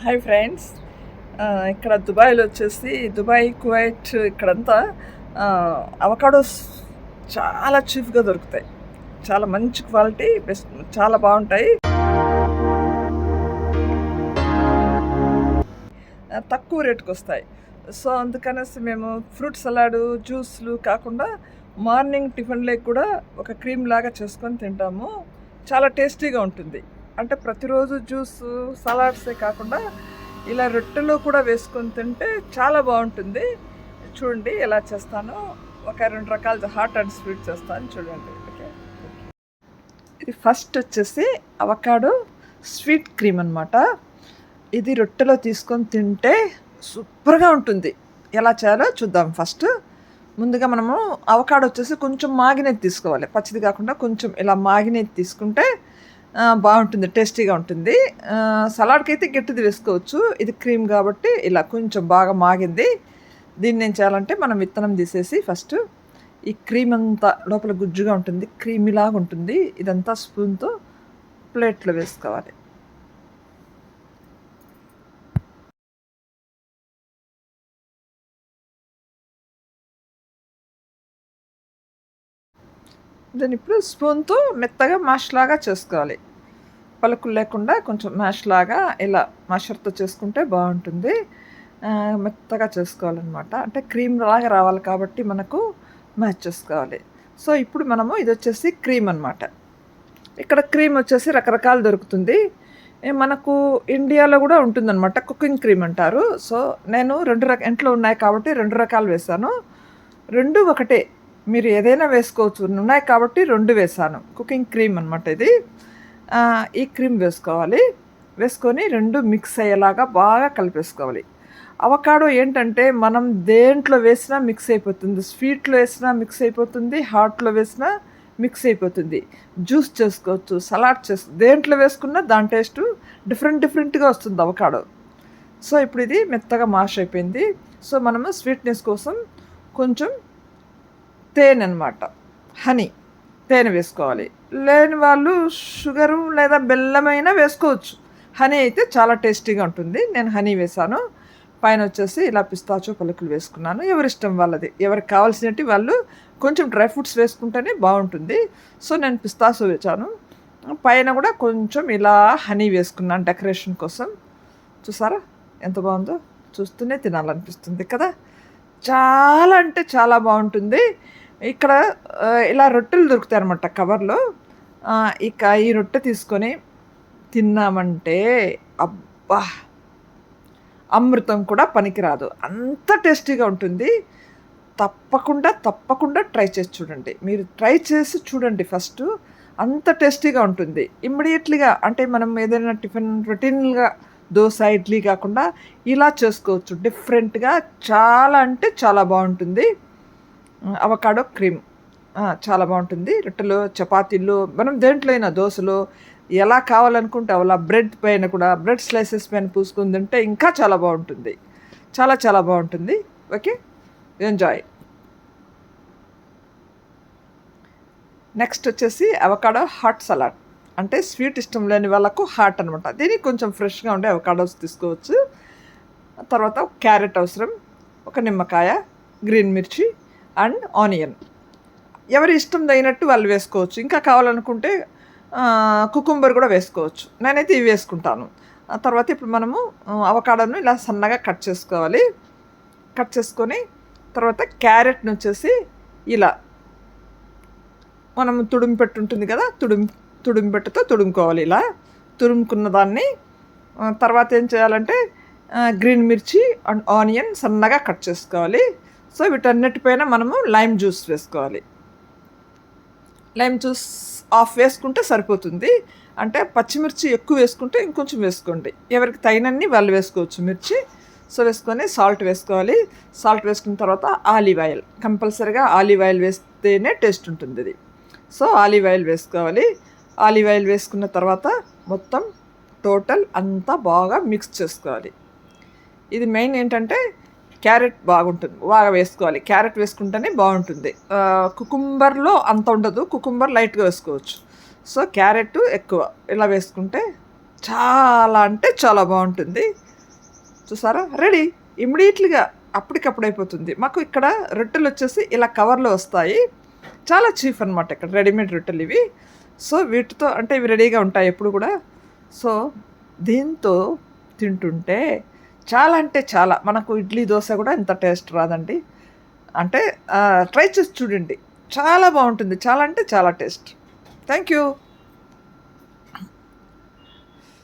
Hi friends uh, ఇక్కడ దుబాయ్లో వచ్చేసి దుబాయ్ కువైట్ ఇక్కడంతా అవకాడోస్ చాలా చీప్గా దొరుకుతాయి. చాలా మంచి క్వాలిటీ బెస్ట్ చాలా బాగుంటాయి. Uh, తక్కువ రేటుకు వస్తాయి. సో అందుకనేసి మేము ఫ్రూట్ సలాడ్ జ్యూస్లు కాకుండా మార్నింగ్ టిఫిన్లోకి కూడా ఒక క్రీమ్ లాగా చేసుకొని తింటాము. చాలా టేస్టీగా ఉంటుంది. అంటే ప్రతిరోజు జ్యూస్ సలాడ్సే కాకుండా ఇలా రొట్టెలో కూడా వేసుకొని తింటే చాలా బాగుంటుంది. చూడండి ఎలా చేస్తానో. ఒక రెండు రకాల హాట్ అండ్ స్వీట్ చేస్తాను చూడండి. ఓకే? ఇది ఫస్ట్ వచ్చేసి అవకాడో స్వీట్ క్రీమ్ అన్నమాట. ఇది రొట్టెలో తీసుకొని తింటే సూపర్గా ఉంటుంది. ఎలా చేయాలో చూద్దాం ఫస్ట్. ముందుగా మనము అవకాడో వచ్చేసి కొంచెం మాగినది తీసుకోవాలి. పచ్చిది కాకుండా కొంచెం ఇలా మాగినది తీసుకుంటే బాగుంటుంది టేస్టీగా ఉంటుంది. సలాడ్కి అయితే గట్టిది వేసుకోవచ్చు. ఇది క్రీమ్ కాబట్టి ఇలా కొంచెం బాగా మాగింది. దీన్ని ఏం చేయాలంటే మనం విత్తనం తీసేసి ఫస్ట్ ఈ క్రీమ్ అంతా లోపల గుజ్జుగా ఉంటుంది క్రీమీలాగా ఉంటుంది. ఇదంతా స్పూన్తో ప్లేట్లో వేసుకోవాలి. దాన్ని ఇప్పుడు స్పూన్తో మెత్తగా మ్యాష్ లాగా చేసుకోవాలి. పలుకులు లేకుండా కొంచెం మ్యాష్ లాగా ఇలా మషర్తో చేసుకుంటే బాగుంటుంది. మెత్తగా చేసుకోవాలన్నమాట. అంటే క్రీమ్ లాగా రావాలి కాబట్టి మనకు మ్యాచ్ చేసుకోవాలి. సో ఇప్పుడు మనము ఇది వచ్చేసి క్రీమ్ అన్నమాట. ఇక్కడ క్రీమ్ వచ్చేసి రకరకాలు దొరుకుతుంది. మనకు ఇండియాలో కూడా ఉంటుందన్నమాట. కుకింగ్ క్రీమ్ అంటారు. సో నేను రెండు రక ఇంట్లో ఉన్నాయి కాబట్టి రెండు రకాలు వేసాను రెండు ఒకటే. మీరు ఏదైనా వేసుకోవచ్చు. ఉన్నాయి కాబట్టి రెండు వేసాను. కుకింగ్ క్రీమ్ అనమాట ఇది. ఈ క్రీమ్ వేసుకోవాలి. వేసుకొని రెండు మిక్స్ అయ్యేలాగా బాగా కలిపేసుకోవాలి. అవకాడో ఏంటంటే మనం దేంట్లో వేసినా మిక్స్ అయిపోతుంది. స్వీట్లో వేసినా మిక్స్ అయిపోతుంది. హాట్లో వేసినా మిక్స్ అయిపోతుంది. జ్యూస్ చేసుకోవచ్చు సలాడ్ చేసు దేంట్లో వేసుకున్నా దాని టేస్ట్ డిఫరెంట్ డిఫరెంట్గా వస్తుంది అవకాడో. సో ఇప్పుడు ఇది మెత్తగా మాష్ అయిపోయింది. సో మనము స్వీట్నెస్ కోసం కొంచెం తేనె అనమాట హనీ తేనె వేసుకోవాలి. లేని వాళ్ళు షుగరు లేదా బెల్లమైనా వేసుకోవచ్చు. హనీ అయితే చాలా టేస్టీగా ఉంటుంది. నేను హనీ వేసాను పైన వచ్చేసి ఇలా పిస్తాచో పలుకులు వేసుకున్నాను. ఎవరిష్టం వాళ్ళది. ఎవరికి కావాల్సినట్టు వాళ్ళు కొంచెం డ్రై ఫ్రూట్స్ వేసుకుంటేనే బాగుంటుంది. సో నేను పిస్తాసో వేచాను పైన కూడా కొంచెం ఇలా హనీ వేసుకున్నాను డెకరేషన్ కోసం. చూసారా? ఎంత బాగుందో? చూస్తూనే తినాలనిపిస్తుంది కదా? చాలా అంటే చాలా బాగుంటుంది. ఇక్కడ ఇలా రొట్టెలు దొరుకుతాయి అనమాట కవర్లో ఇక ఈ రొట్టె తీసుకొని తిన్నామంటే అబ్బా! అమృతం కూడా పనికిరాదు. అంత టేస్టీగా ఉంటుంది. తప్పకుండా తప్పకుండా ట్రై చేసి చూడండి. మీరు ట్రై చేసి చూడండి ఫస్ట్. అంత టేస్టీగా ఉంటుంది. ఇమ్మీడియట్లీగా అంటే మనం ఏదైనా టిఫిన్ రొటీన్గా దోశ ఇడ్లీ కాకుండా ఇలా చేసుకోవచ్చు. డిఫరెంట్గా చాలా అంటే చాలా బాగుంటుంది. Avocado cream. చాలా బాగుంటుంది. రొట్టెలు చపాతీలు మనం దేంట్లో అయినా దోశలు ఎలా కావాలనుకుంటే అలా బ్రెడ్ పైన కూడా బ్రెడ్ స్లైసెస్ పైన పూసుకుని తింటే ఇంకా చాలా బాగుంటుంది. చాలా చాలా బాగుంటుంది. ఓకే? ఎంజాయ్. నెక్స్ట్ వచ్చేసి అవకాడో హాట్ సలాడ్. అంటే స్వీట్ ఇష్టం లేని వాళ్ళకు హాట్ అనమాట దీనికి కొంచెం ఫ్రెష్గా ఉండే అవకాడోస్ తీసుకోవచ్చు. తర్వాత క్యారెట్ అవసరం ఒక నిమ్మకాయ గ్రీన్ మిర్చి అండ్ ఆనియన్. ఎవరి ఇష్టం తగినట్టు వాళ్ళు వేసుకోవచ్చు. ఇంకా కావాలనుకుంటే కుకుంబర్ కూడా వేసుకోవచ్చు. నేనైతే ఇవి వేసుకుంటాను. ఆ తర్వాత ఇప్పుడు మనము అవకాడోను ఇలా సన్నగా కట్ చేసుకోవాలి. కట్ చేసుకొని తర్వాత క్యారెట్ని వచ్చేసి ఇలా మనం తుడుము పెట్టు ఉంటుంది కదా తుడుం తుడుము పెట్టతో తుడుముకోవాలి ఇలా. తురుముకున్న దాన్ని తర్వాత ఏం చేయాలంటే గ్రీన్ మిర్చి అండ్ ఆనియన్ సన్నగా కట్ చేసుకోవాలి. సో వీటన్నిటిపైన మనము లైమ్ జ్యూస్ వేసుకోవాలి. లైమ్ జ్యూస్ ఆఫ్ వేసుకుంటే సరిపోతుంది. అంటే పచ్చిమిర్చి ఎక్కువ వేసుకుంటే ఇంకొంచెం వేసుకోండి. ఎవరికి తగినన్ని వాళ్ళు వేసుకోవచ్చు మిర్చి. సో వేసుకొని సాల్ట్ వేసుకోవాలి. సాల్ట్ వేసుకున్న తర్వాత ఆలివ్ ఆయిల్. కంపల్సరీగా ఆలివ్ ఆయిల్ వేస్తేనే టేస్ట్ ఉంటుంది ఇది. సో ఆలివ్ ఆయిల్ వేసుకోవాలి. ఆలివ్ ఆయిల్ వేసుకున్న తర్వాత మొత్తం టోటల్ అంతా బాగా మిక్స్ చేసుకోవాలి. ఇది మెయిన్ ఏంటంటే క్యారెట్ బాగుంటుంది బాగా వేసుకోవాలి. క్యారెట్ వేసుకుంటేనే బాగుంటుంది. కుకుంబర్లో అంత ఉండదు కుకుంబర్ లైట్గా వేసుకోవచ్చు. సో క్యారెట్ ఎక్కువ. ఇలా వేసుకుంటే చాలా అంటే చాలా బాగుంటుంది. చూసారా? రెడీ. ఇమ్మీడియట్లీగా అప్పటికప్పుడు అయిపోతుంది. మాకు ఇక్కడ రొట్టెలు వచ్చేసి ఇలా కవర్లో వస్తాయి. చాలా చీఫ్ అనమాట ఇక్కడ రెడీమేడ్ రొట్టెలు ఇవి. సో వీటితో అంటే ఇవి రెడీగా ఉంటాయి ఎప్పుడు కూడా. సో దీంతో తింటుంటే చాలా అంటే చాలా. మనకు ఇడ్లీ దోశ కూడా ఇంత టేస్ట్ రాదండి. అంటే ట్రై చేసి చూడండి. చాలా బాగుంటుంది. చాలా అంటే చాలా టేస్ట్. Thank you.